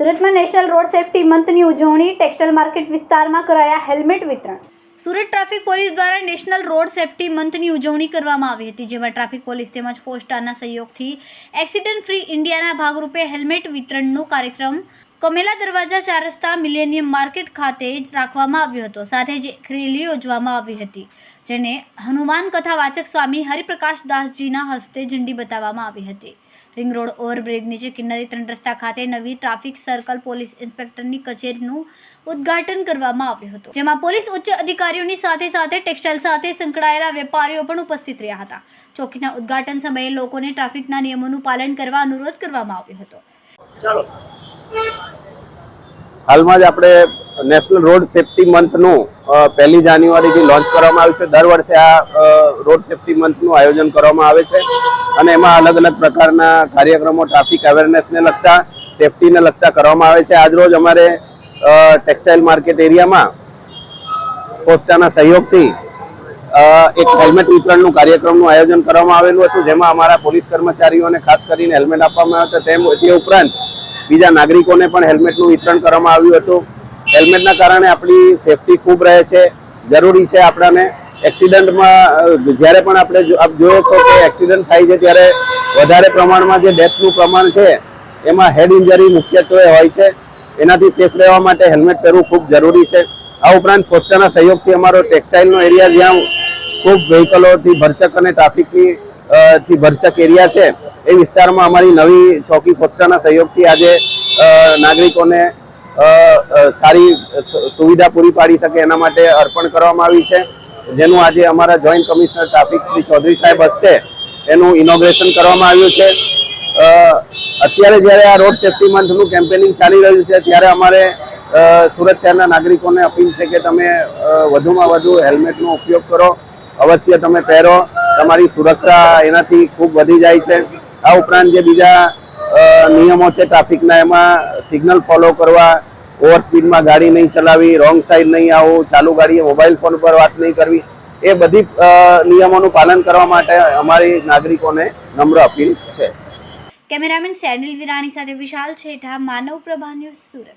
સુરતમાં national road safety મંથની ઉજવણી, ટેક્સટાઇલ માર્કેટ વિસ્તારમાં કરાયા હેલ્મેટ વિતરણ. સુરત ટ્રાફિક પોલીસ દ્વારા નેશનલ રોડ સેફટી મંથની ઉજવણી કરવામાં આવી હતી, જેમાં ટ્રાફિક પોલીસ તેમજ ફોસ્ટારના સહયોગથી એક્સિડન્ટ ફ્રી ઇન્ડિયાના ભાગરૂપે હેલ્મેટ વિતરણનો કાર્યક્રમ કમેલા દરવાજા ચાર રસ્તા મિલેનિયમ માર્કેટ ખાતે રાખવામાં આવ્યો હતો. સાથે જ રેલી યોજવામાં આવી હતી, જેને હનુમાન કથા વાચક સ્વામી હરિપ્રકાશ દાસજીના હસ્તે ઝંડી બતાવવામાં આવી હતી. રિંગ રોડ ઓવરબ્રિજ નીચે કિન્નરી ત્રણ રસ્તા ખાતે નવી ટ્રાફિક સર્કલ પોલીસ ઇન્સ્પેક્ટરની કચેરીનું ઉદ્ઘાટન કરવામાં આવ્યું હતું. જેમાં પોલીસ ઉચ્ચ અધિકારીઓની સાથે સાથે ટેક્સટાઇલ સાથે સંકળાયેલા વેપારીઓ પણ ઉપસ્થિત રહ્યા હતા. ચોકીના ઉદ્ઘાટન સમયે લોકોને ટ્રાફિકના નિયમોનું પાલન કરવા અનુરોધ કરવામાં આવ્યો હતો. ચાલો હાલમાં જ આપણે નેશનલ રોડ સેફટી મંથનું પહેલી જાન્યુઆરીથી લોન્ચ કરવામાં આવ્યું છે. દર વર્ષે આ રોડ સેફટી મંથનું આયોજન કરવામાં આવે છે. અને એમાં અલગ અલગ પ્રકારના કાર્યક્રમો ટ્રાફિક અવેરનેસને લગતા સેફટીને લગતા કરવામાં આવે છે. આજરોજ અમારે ટેક્સટાઇલ માર્કેટ એરિયામાં પોસ્ટાના સહયોગથી એક હેલ્મેટ વિતરણનું કાર્યક્રમનું આયોજન કરવામાં આવેલું હતું, જેમાં અમારા પોલીસ કર્મચારીઓને ખાસ કરીને હેલ્મેટ આપવામાં આવ્યા હતા. તેમ, તે ઉપરાંત બીજા નાગરિકોને પણ હેલ્મેટનું વિતરણ કરવામાં આવ્યું હતું. હેલ્મેટના કારણે આપણી સેફટી ખૂબ રહે છે. જરૂરી છે આપણાને. એક્સિડન્ટમાં જ્યારે પણ આપણે આપ જોયો છો કે એક્સિડન્ટ થાય છે ત્યારે વધારે પ્રમાણમાં જે ડેથનું પ્રમાણ છે, એમાં હેડ ઇન્જરી મુખ્યત્વે હોય છે. એનાથી સેફ રહેવા માટે હેલ્મેટ પહેરવું ખૂબ જરૂરી છે. આ ઉપરાંત પોસ્ટાના સહયોગથી અમારો ટેક્સટાઇલનો એરિયા જ્યાં ખૂબ વ્હીકલોથી ભરચક અને ટ્રાફિકની થી ભરચક એરિયા છે. એ વિસ્તારમાં અમારી નવી ચોકી પોસ્ટાના સહયોગથી આજે નાગરિકોને સારી સુવિધા પૂરી પાડી શકે એના માટે અર્પણ કરવામાં આવી છે. જેનું આજે અમારા joint commissioner traffic Shri Chaudhary સાહેબ હસ્તે એનું ઇનોગ્રેશન કરવામાં આવ્યું છે. અત્યારે જ્યારે આ રોડ સેફટી મંથનું કેમ્પેનિંગ ચાલી રહ્યું છે, ત્યારે અમારે સુરત શહેરના નાગરિકોને અપીલ છે કે તમે વધુમાં વધુ હેલ્મેટનો ઉપયોગ કરો. અવશ્ય તમે પહેરો. તમારી સુરક્ષા એનાથી ખૂબ વધી જાય છે. આ ઉપરાંત જે બીજા નિયમો છે ટ્રાફિકના, એમાં સિગ્નલ ફોલો કરવા, ઓવર સ્પીડમાં ગાડી નહીં ચલાવી, રોંગ સાઈડ નહીં આવવું ચાલુ ગાડીએ મોબાઈલ ફોન પર વાત નહીં કરવી, એ બધી નિયમોનું પાલન કરવા માટે અમારી નાગરિકોને નમ્ર અપીલ છે. કેમેરામેન સેનિલ વિરાણી સાથે વિશાલ છેઠા, માનવ પ્રભા ન્યૂઝ સુરત.